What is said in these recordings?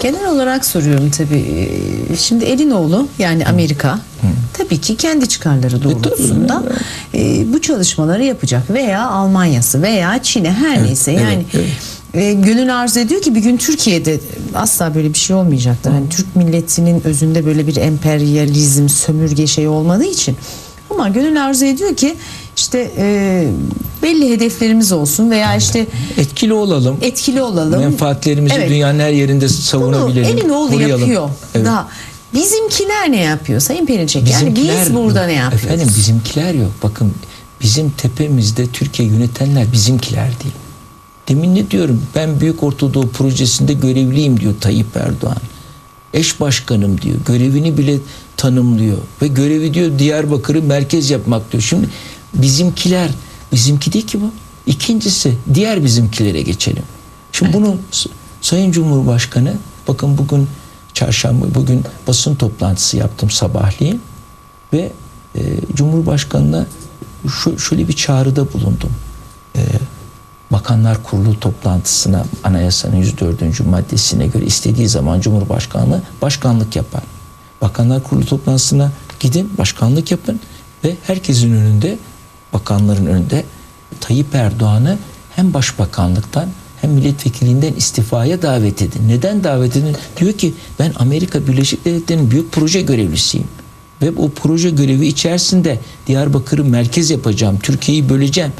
Genel olarak soruyorum tabii. Ee, Şimdi Elinoğlu yani Amerika tabii ki kendi çıkarları doğrultusunda e, bu çalışmaları yapacak veya Almanya'sı veya Çin'e her neyse evet, yani evet. e, gönül arzu ediyor ki bir gün Türkiye'de asla böyle bir şey olmayacaktır. Hani Türk milletinin özünde böyle bir emperyalizm, sömürge şey olmadığı için. Ama gönül arzu ediyor ki işte e, belli hedeflerimiz olsun veya işte Etkili olalım. etkili olalım. Menfaatlerimizi Evet. dünyanın her yerinde Bunu savunabilelim. Elinoğlu koruyalım. yapıyor. Evet. Daha bizimkiler ne yapıyor Sayın Perinçek? Yani biz burada ne yapıyoruz? Efendim bizimkiler yok. Bakın bizim tepemizde Türkiye yönetenler bizimkiler değil. Demin ne diyorum? Ben Büyük Ortadoğu Projesi'nde görevliyim diyor Tayyip Erdoğan. Eş başkanım diyor. Görevini bile tanımlıyor. Ve görevi diyor Diyarbakır'ı merkez yapmak diyor. Şimdi bizimkiler, bizimki değil ki bu. İkincisi diğer bizimkilere geçelim. Şimdi bunu S- Sayın Cumhurbaşkanı bakın bugün çarşamba bugün basın toplantısı yaptım sabahleyin ve e, Cumhurbaşkanı'na şu, şöyle bir çağrıda bulundum. Bakanlar Kurulu toplantısına anayasanın 104. maddesine göre istediği zaman Cumhurbaşkanlığı başkanlık yapar. Bakanlar Kurulu toplantısına gidin başkanlık yapın ve herkesin önünde bakanların önünde Tayyip Erdoğan'ı hem başbakanlıktan hem milletvekilinden istifaya davet edin. Neden davet edin? Diyor ki ben Amerika Birleşik Devletleri'nin büyük proje görevlisiyim. Ve o proje görevi içerisinde Diyarbakır'ı merkez yapacağım, Türkiye'yi böleceğim.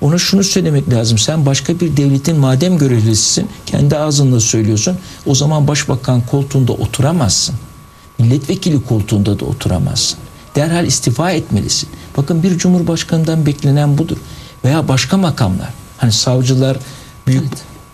Ona şunu söylemek lazım. Sen başka bir devletin madem görevlisisin, kendi ağzınla söylüyorsun. O zaman başbakan koltuğunda oturamazsın. Milletvekili koltuğunda da oturamazsın. Derhal istifa etmelisin. Bakın bir cumhurbaşkanından beklenen budur. Veya başka makamlar. Hani savcılar büyük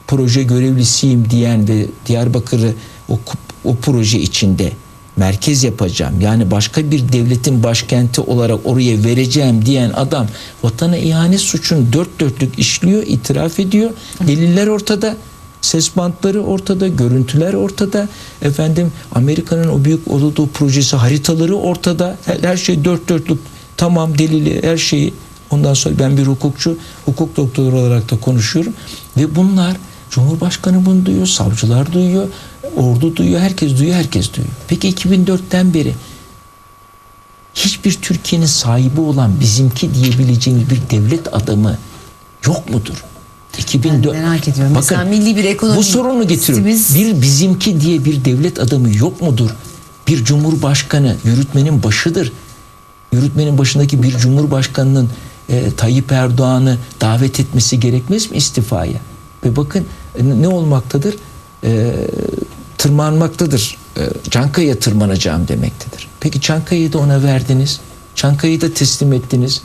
proje görevlisiyim diyen ve Diyarbakır'ı o, o proje içinde merkez yapacağım. Yani başka bir devletin başkenti olarak oraya vereceğim diyen adam vatana ihanet suçunu dört dörtlük işliyor, itiraf ediyor. Deliller ortada. Ses bantları ortada, görüntüler ortada. Efendim Amerika'nın o büyük Ortadoğu projesi haritaları ortada. Her, her şey dört dörtlük tamam delili her şeyi. Ondan sonra ben bir hukukçu, hukuk doktoru olarak da konuşuyorum. Ve bunlar Cumhurbaşkanı bunu duyuyor, savcılar duyuyor, ordu duyuyor, herkes duyuyor, herkes duyuyor. Peki 2004'ten beri hiçbir Türkiye'nin sahibi olan bizimki diyebileceğimiz bir devlet adamı yok mudur? 2004 Ben merak ediyorum. Mesela milli bir ekonomi Bu sorunu getiriyorum. Bir bizimki diye bir devlet adamı yok mudur? Bir cumhurbaşkanı yürütmenin başıdır. Yürütmenin başındaki bir cumhurbaşkanının e, Tayyip Erdoğan'ı davet etmesi gerekmez mi istifaya? Ve bakın ne olmaktadır? E, tırmanmaktadır. E, Çankaya'ya tırmanacağım demektedir. Peki Çankaya'yı da ona verdiniz. Çankaya'yı da teslim ettiniz.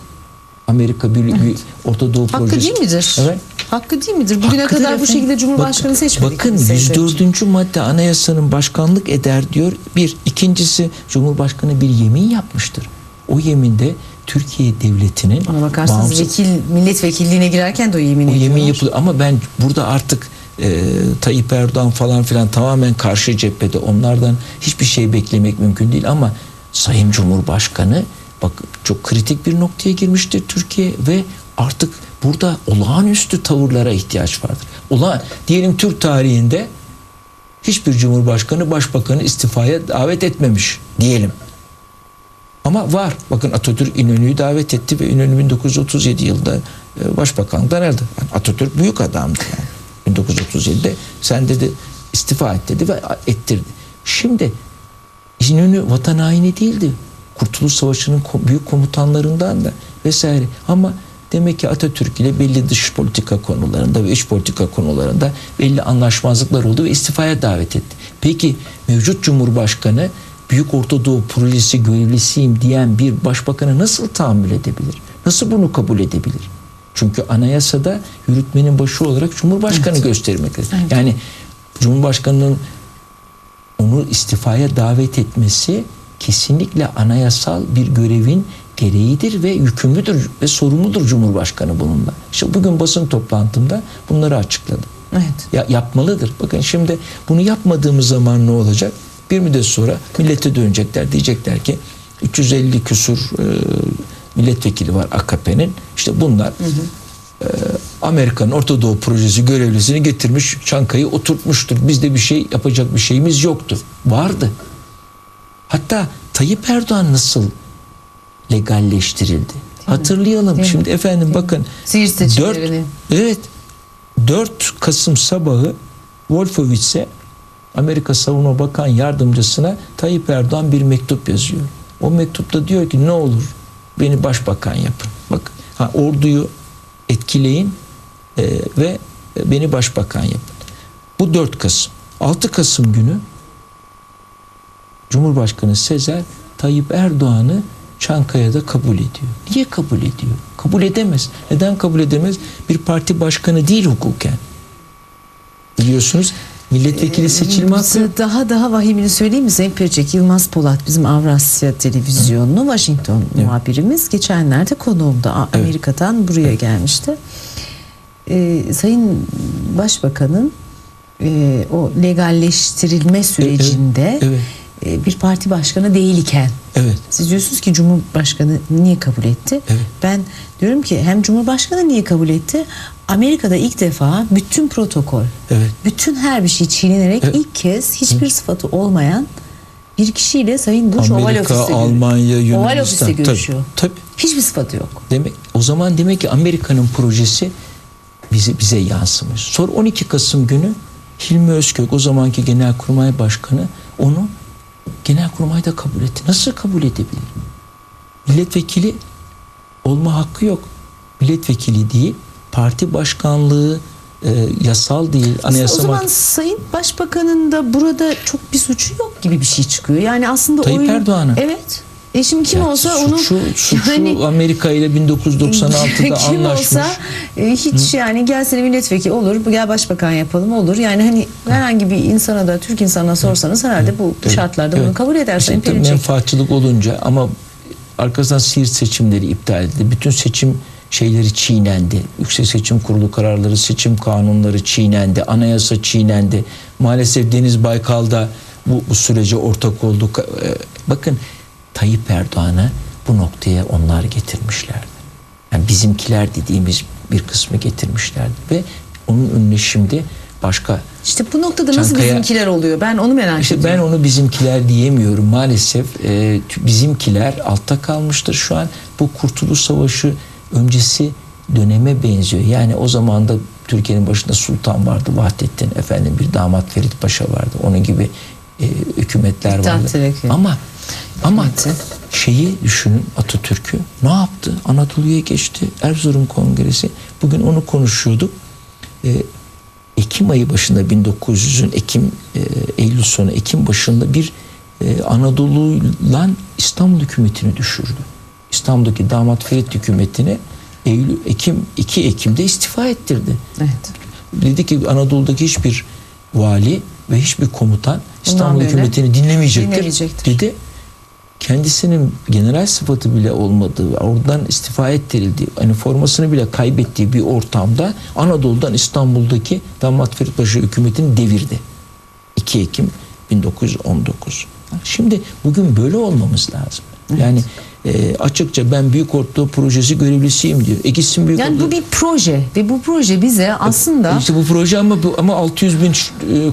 Amerika bir, bir Orta Doğu Hakkı projesi. değil midir? Evet. Hakkı değil midir? Bugüne Hakkıdır kadar bu efendim. şekilde Cumhurbaşkanı Bakın- seçmedik. Bakın biz Sayın 104. madde anayasanın başkanlık eder diyor. Bir. ikincisi Cumhurbaşkanı bir yemin yapmıştır. O yeminde Türkiye devletinin Ona bakarsanız bağımsız- vekil milletvekilliğine girerken de o yemin o yemin yapılıyor ama ben burada artık e, Tayyip Erdoğan falan filan tamamen karşı cephede onlardan hiçbir şey beklemek mümkün değil ama Sayın Cumhurbaşkanı bak çok kritik bir noktaya girmiştir Türkiye ve artık burada olağanüstü tavırlara ihtiyaç vardır. Olağan, diyelim Türk tarihinde hiçbir cumhurbaşkanı başbakanı istifaya davet etmemiş diyelim. Ama var. Bakın Atatürk İnönü'yü davet etti ve İnönü 1937 yılında e, başbakanlıktan. Yani Atatürk büyük adamdı yani. 1937'de sen dedi istifa et dedi ve ettirdi. Şimdi İnönü vatan haini değildi. Kurtuluş Savaşı'nın büyük komutanlarından da vesaire. Ama demek ki Atatürk ile belli dış politika konularında ve iç politika konularında belli anlaşmazlıklar oldu ve istifaya davet etti. Peki mevcut Cumhurbaşkanı Büyük Ortadoğu Projesi görevlisiyim diyen bir başbakanı nasıl tahammül edebilir? Nasıl bunu kabul edebilir? Çünkü anayasada yürütmenin başı olarak Cumhurbaşkanı göstermektedir. Yani Cumhurbaşkanının onu istifaya davet etmesi kesinlikle anayasal bir görevin gereğidir ve yükümlüdür ve sorumludur Cumhurbaşkanı bununla. İşte bugün basın toplantımda bunları açıkladım. Evet. Ya yapmalıdır. Bakın şimdi bunu yapmadığımız zaman ne olacak? Bir müddet sonra millete dönecekler. Diyecekler ki 350 küsur e, milletvekili var AKP'nin. İşte bunlar e, Amerikan Orta Doğu Projesi görevlisini getirmiş Çankaya'yı oturtmuştur. Bizde bir şey yapacak bir şeyimiz yoktu. Vardı. Hatta Tayyip Erdoğan nasıl legalleştirildi? Hatırlayalım. Değil mi? Şimdi efendim bakın Siirt seçimlerini. 4, evet 4 Kasım sabahı Wolfowitz'e Amerika Savunma Bakan Yardımcısına Tayyip Erdoğan bir mektup yazıyor. O mektupta diyor ki ne olur beni başbakan yapın. Bak ha, orduyu etkileyin e, ve beni başbakan yapın. Bu 4 Kasım. 6 Kasım günü Cumhurbaşkanı Sezer Tayyip Erdoğan'ı Çankaya'da kabul ediyor. Niye kabul ediyor? Kabul edemez. Neden kabul edemez? Bir parti başkanı değil hukuken. Biliyorsunuz milletvekili Ee, Daha daha vahimini söyleyeyim mi Perçek? Yılmaz Polat bizim Avrasya Televizyonu'nun Washington muhabirimiz. Geçenlerde konuğumda A- Evet. Amerika'dan buraya gelmişti. Ee, Sayın Başbakan'ın e, o legalleştirilme sürecinde evet. e, bir parti başkanı değilken evet. siz diyorsunuz ki Cumhurbaşkanı niye kabul etti? Evet. Ben diyorum ki hem Cumhurbaşkanı niye kabul etti? Amerika'da ilk defa bütün protokol, Evet. bütün her bir şey çiğnenerek Evet. ilk kez hiçbir sıfatı olmayan bir kişiyle Sayın Bush Oval Amerika, Ofis'te görüyor. Almanya, Yunanistan. Oval Tabii, görüşüyor. Tabii. Hiçbir sıfatı yok. Demek o zaman demek ki Amerika'nın projesi bize bize yansımış. Sonra 12 Kasım günü Hilmi Özkök o zamanki Genelkurmay Başkanı onu Genelkurmay'da kabul etti. Nasıl kabul edebilir? Milletvekili olma hakkı yok. Milletvekili değil, parti başkanlığı e, yasal değil, anayasa o zaman Sayın Başbakan'ın da burada çok bir suçu yok gibi bir şey çıkıyor. Yani aslında Tayyip oyun- Erdoğan'ın. Evet. E şimdi kim Ya olsa suçu, onu suçu yani- Amerika ile 1996'da Kim anlaşmış. olsa e, hiç yani gel seni milletvekili olur, bu gel başbakan yapalım olur. Yani hani herhangi bir insana da Türk insanına sorsanız herhalde bu Evet, şartlarda evet. bunu kabul eder İşte menfaatçılık olunca ama arkasından Siirt seçimleri iptal edildi. Bütün seçim şeyleri çiğnendi. Yüksek Seçim Kurulu kararları, seçim kanunları çiğnendi. Anayasa çiğnendi. Maalesef Deniz Baykal da bu, bu sürece ortak oldu. Ee, Bakın Tayyip Erdoğan'ı bu noktaya onlar getirmişlerdi. Yani bizimkiler dediğimiz bir kısmı getirmişlerdi ve onun önüne şimdi başka İşte bu noktada nasıl Çankaya- bizimkiler oluyor? Ben onu merak işte ben ediyorum. onu bizimkiler diyemiyorum maalesef. E, bizimkiler altta kalmıştır şu an. Bu Kurtuluş Savaşı öncesi döneme benziyor. Yani o zaman da Türkiye'nin başında sultan vardı. Vahdettin efendim bir damat Ferit Paşa vardı. Onun gibi e, hükümetler vardı. Terakki. Ama ama Hükümeti. şeyi düşünün Atatürk'ü ne yaptı? Anadolu'ya geçti. Erzurum Kongresi. Bugün onu konuşuyorduk. E, Ekim ayı başında 1900'ün Ekim e, Eylül sonu Ekim başında bir e, Anadolu'dan İstanbul hükümetini düşürdü. İstanbul'daki damat Ferit hükümetini Eylül Ekim 2 Ekim'de istifa ettirdi. Evet. Dedi ki Anadolu'daki hiçbir vali ve hiçbir komutan İstanbul hükümetini dinlemeyecektir, dinlemeyecektir. dedi. Kendisinin general sıfatı bile olmadığı, oradan istifa ettirildiği, hani formasını bile kaybettiği bir ortamda Anadolu'dan İstanbul'daki Damat Ferit Paşa hükümetini devirdi. 2 Ekim 1919. Şimdi bugün böyle olmamız lazım. Yani e, açıkça ben Büyük Orta Projesi görevlisiyim diyor. E gitsin Büyük Yani bu bir proje ve bu proje bize aslında işte bu proje ama bu- ama 600 bin e,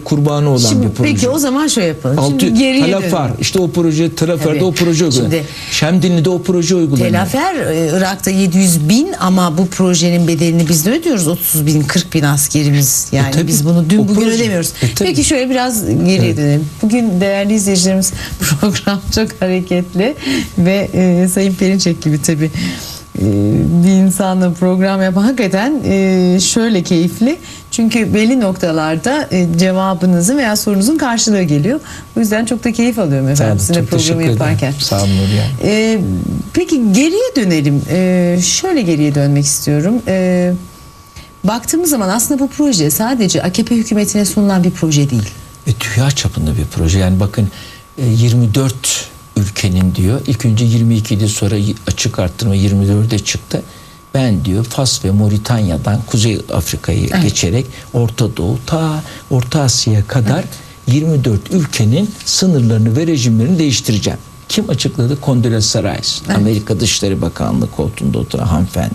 kurbanı olan Şimdi bir proje. peki o zaman şöyle yapalım. Altı, Şimdi geriye Talafar, dönelim. işte o proje, Talafer'de Tabii. o proje uygulanıyor. Şimdi- Şemdinli'de o proje uygulanıyor. Telafer e, Irak'ta 700 bin ama bu projenin bedelini biz de ödüyoruz 30 bin 40 bin askerimiz yani E, tabii. biz bunu dün bugün proje. ödemiyoruz. E, tabii. Peki şöyle biraz geriye Evet. dönelim. Bugün değerli izleyicilerimiz program çok hareketli ve e, Sayın Perinçek gibi tabii e, bir insanla program yapan hakikaten e, şöyle keyifli. Çünkü belli noktalarda e, cevabınızın veya sorunuzun karşılığı geliyor. O yüzden çok da keyif alıyorum efendim sizinle programı ederim. yaparken. Sağ olun Nuriye. Ee, peki geriye dönelim. Ee, şöyle geriye dönmek istiyorum. Ee, baktığımız zaman aslında bu proje sadece AKP hükümetine sunulan bir proje değil. E, dünya çapında bir proje. Yani bakın e, 24 ülkenin diyor. İlk önce 22'de sonra açık arttırma 24'e çıktı. Ben diyor Fas ve Moritanya'dan Kuzey Afrika'yı Evet. geçerek Orta Doğu ta Orta Asya'ya kadar 24 ülkenin sınırlarını ve rejimlerini değiştireceğim. Kim açıkladı? Condoleezza Rice. Amerika Dışişleri Bakanlığı koltuğunda oturan hanımefendi.